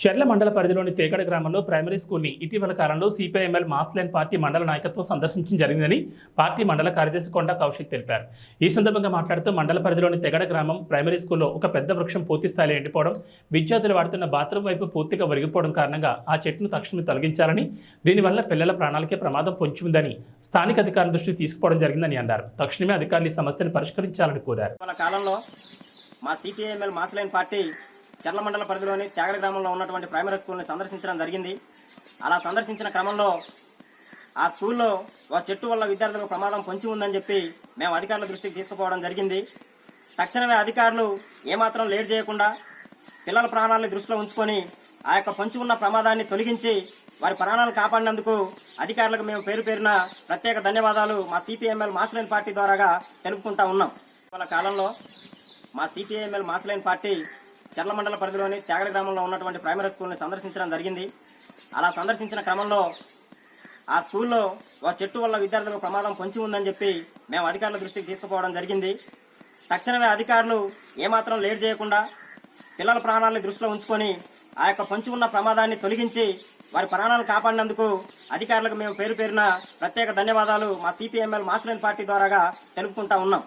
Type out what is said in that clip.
చెర్ల మండల పరిధిలోని తేగడ గ్రామంలో ప్రైమరీ స్కూల్ని ఇటీవల కాలంలో సిపిఐఎంఎల్ మాస్లైన్ పార్టీ మండల నాయకత్వం సందర్శించడం జరిగిందని పార్టీ మండల కార్యదర్శి కొండ కౌశిక్ తెలిపారు. ఈ సందర్భంగా మాట్లాడుతూ మండల పరిధిలోని తెగడ గ్రామం ప్రైమరీ స్కూల్లో ఒక పెద్ద వృక్షం పూర్తి స్థాయిలో ఎండిపోవడం విద్యార్థులు వాడుతున్న బాత్రూం వైపు పూర్తిగా ఒరిగిపోవడం కారణంగా ఆ చెట్టును తక్షణమే తొలగించాలని దీనివల్ల పిల్లల ప్రాణాలకే ప్రమాదం పొంచి ఉందని స్థానిక అధికారుల దృష్టికి తీసుకుపోవడం జరిగిందని అన్నారు. తక్షణమే అధికారులు ఈ సమస్యను పరిష్కరించాలని కోరారు. మన కాలంలో మా సిపిఐఎంఎల్ మాస్లైన్ పార్టీ చర్ల మండల పరిధిలోని త్యాగల గ్రామంలో ఉన్నటువంటి ప్రైమరీ స్కూల్ని సందర్శించడం జరిగింది. అలా సందర్శించిన క్రమంలో ఆ స్కూల్లో ఒక చెట్టు వల్ల విద్యార్థులకు ప్రమాదం పొంచి ఉందని చెప్పి మేము అధికారుల దృష్టికి తీసుకుపోవడం జరిగింది. తక్షణమే అధికారులు ఏమాత్రం లేట్ చేయకుండా పిల్లల ప్రాణాలని దృష్టిలో ఉంచుకొని ఆ యొక్క పొంచి ఉన్న ప్రమాదాన్ని తొలగించి వారి ప్రాణాలు కాపాడినందుకు అధికారులకు మేము పేరు పేరున ప్రత్యేక ధన్యవాదాలు మా సిపిఎంఎల్ మాస్లైన్ పార్టీ ద్వారాగా తెలుపుకుంటా ఉన్నాం. వాళ్ళ కాలంలో మా సిపిఐఎంఎల్ మాస్లైన్ పార్టీ చర్ల మండల పరిధిలోని త్యాగడ గ్రామంలో ఉన్నటువంటి ప్రైమరీ స్కూల్ని సందర్శించడం జరిగింది. అలా సందర్శించిన క్రమంలో ఆ స్కూల్లో ఒక చెట్టు వల్ల విద్యార్థులకు ప్రమాదం పొంచి ఉందని చెప్పి మేము అధికారుల దృష్టికి తీసుకుపోవడం జరిగింది. తక్షణమే అధికారులు ఏమాత్రం లేట్ చేయకుండా పిల్లల ప్రాణాలను దృష్టిలో ఉంచుకొని ఆ యొక్క పొంచి ఉన్న ప్రమాదాన్ని తొలగించి వారి ప్రాణాలు కాపాడినందుకు అధికారులకు మేము పేరు పేరున ప్రత్యేక ధన్యవాదాలు మా సిపిఎంఎల్ మాస్లైన్ పార్టీ ద్వారాగా తెలుపుకుంటా ఉన్నాం.